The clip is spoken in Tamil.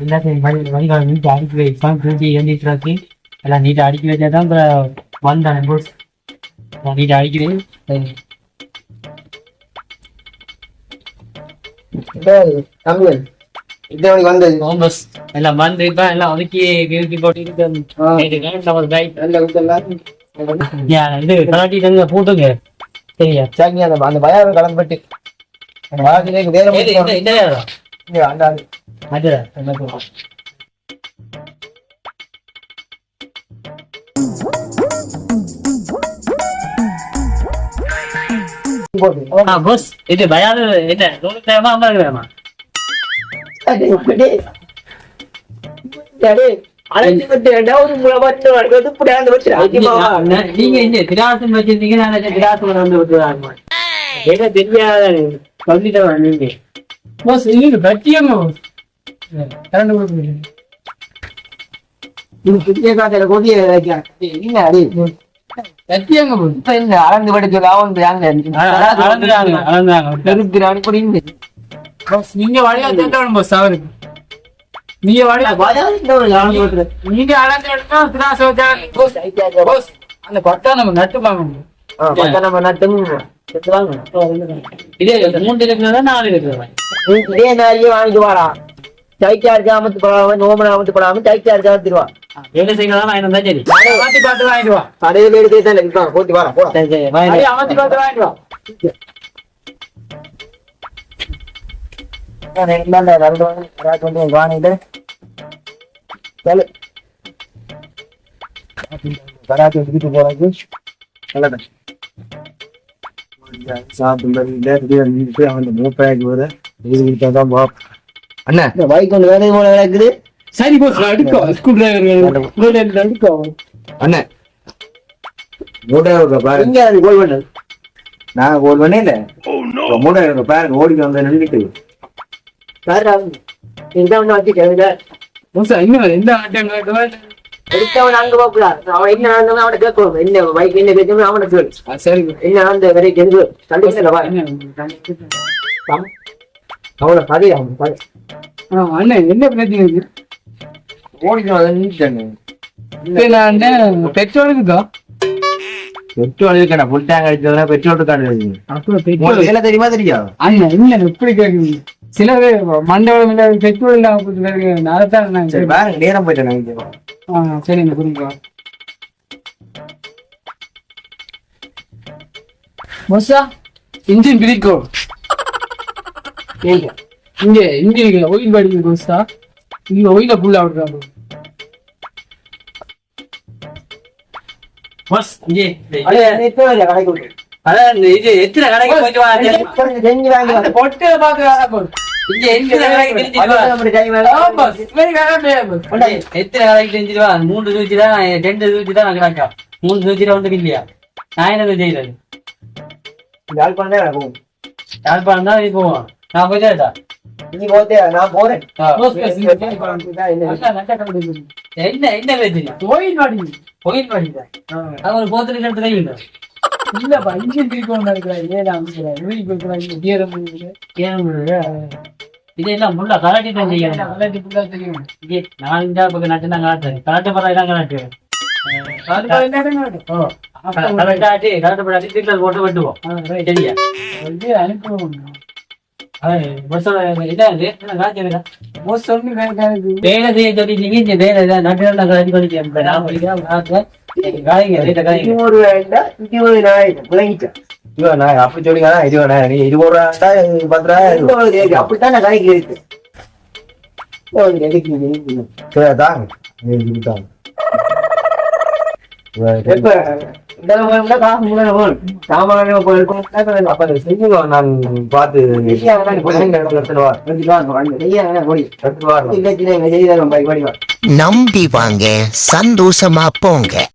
எல்லாத்தையும் வழி வழிகால நீட்டாக அடுக்கி வைப்பான் திருப்பி எழுந்திட்டு எல்லாம் நீட்டாக அடுக்கி வச்சா தான் அப்புறம் வந்தானே போஸ் நீட்டாக அடிக்கிறேன் எல்லாம் வந்து இப்போ எல்லாம் ஒதுக்கி கிறுக்கி போட்டு போட்டுங்க சரியா? சாங்கி அந்த பயாவை கலந்துபட்டு அந்த வேற அதுதான் என்ன அடே. அடே, அழைச்சு விட்டு ரெண்டாவது முறை மட்டும் வருகிறது, இப்படி ஆண்டு வச்சு ஐக்கியமாவா? நீங்க இது புதிய காலத்துல கொடிய என்ன அடே? boss இப்ப என்ன அளந்து யாங்க? அளந்துறாங்க அளந்துறாங்க பெருக்கிறான், boss நீங்க வழியா தேட்டணும் boss அவருக்கு நீங்க வழியா. நீங்க அளந்து boss அந்த பட்டா நம்ம நட்டு பத்தா நம்ம வாங்க. இதே மூன்று நாலு இதே வாங்கிட்டு வாடா. சைக்கியார் ஜாமத்து படாம நோமன அமத்து படாம சைக்கியார் ஜாமத்துருவா வேலை செய்யலாம் நான் இருந்தா சரி. மாத்தி பார்த்து வாங்கிட்டு வா. கடையில் எடுத்து தான் இருக்கான் போட்டு வாடா போடா சரி சரி அமர்த்தி பார்த்து வாங்கிட்டு வா. நான் இந்தாண்ட ரெண்டு வாங்கி ராஜ் வந்து வாங்கிட்டு சொல்லு கராச்சி வீட்டு போறாங்க. நல்லது. அண்ணா. இந்த பைக் ஒன்று வேலை போல கிடக்குது சரி போஸ் அடுக்கோ ஸ்க்ரூ டிரைவர் அடுக்கோ. அண்ணே. மூட்டை பாரு இங்க அது கோல் பண்ணது? நான் கோல் பண்ணல மூட்டை பாருங்க ஓடி வந்து நின்றுட்டு சார் இந்த ஒன்று வச்சு கேளுங்க. போஸ் இன்னும் எந்த ஆட்டம் எடுத்தவன் அங்க போகலாம் அவன் என்ன நடந்தாலும் அவனை கேட்கணும் என்ன பைக் என்ன கேட்கணும் அவனை கேளு. சரி. என்ன அந்த வரைக்கும் எது கண்டிப்பா வா அவனை கதை அவன் கதை அண்ணன் என்ன பிரச்சனை இருக்கு பெட்ரோலுக்கு தான் பெட்ரோல் இருக்கா ஃபுல் டேங்க் அடிச்சதுனா பெட்ரோல் இருக்காது பெட்ரோல் எல்லாம் தெரியுமா தெரியாது அண்ணன் இல்ல எப்படி கேக்குறீங்க சில பேர் மண்டபம் இல்ல பெட்ரோல் இல்லாம அதைத்தான் நான் சரி கேட்டேன். பாருங்க நேரம் போயிட்டேன் ஆ, சரி இந்த புரியுங்க மொசா இன்ஜின் பிரிக்கும் இங்க இன்ஜினுக்கு ஒயில் படிக்குது மொசா இங்க ஒயில ஃபுல்லா விடுறாங்க boss, இங்கே அடே, இப்போ இல்ல, கடைக்கு விடு. அதான் இது எத்தனை கடைக்கு போயிட்டு வா கொஞ்சம் செஞ்சு வாங்கி. பொட்டை போடு இங்க தெரிஞ்சுட்டு வா? மூன்று சூச்சி தான் ரெண்டு சூச்சி தான் கிடக்கா. மூணு சூச்சி தான் வந்து இல்லையா நான் என்ன செய்யறது? யாழ்ப்பாணம் தான் எனக்கு போகும். யாழ்ப்பாணம் தான் போவோம் நான் போய் நீ போத்தே, நான் போறேன். என்ன? என்ன பாடி கோயில் பண்ணிட்டேன் அது ஒரு போத்துல எடுத்து கையில் இல்லப்பா இன்ஜின் பிரிக்கணும் நினைக்கிறேன் ஏன் அமைக்கிறேன் ஊருக்கு போயிருக்கிறேன் கீரம் இதெல்லாம் முள்ள கலாட்டி தான் செய்யணும். விளையாட்டு ஃபுல்லா தெரியும் இங்கே நான் இந்த பக்கம் நட்டு தான். கலாட்டு படம் தான் கலாட்டு. படாட்டி சீட்டில் போட்டு வெட்டுவோம். சரியா? வந்து அனுப்புவோம். இருபது இருபது அப்படி சொல்லிங்க இது வேணா நீ இது ஒரு ரூபா பத்து ரூபா இருபது ரூபாய்க்கு, அப்படித்தான் நான் கடைக்கு இருக்கு. இருபது நம்பி வாங்க சந்தோஷமா போங்க.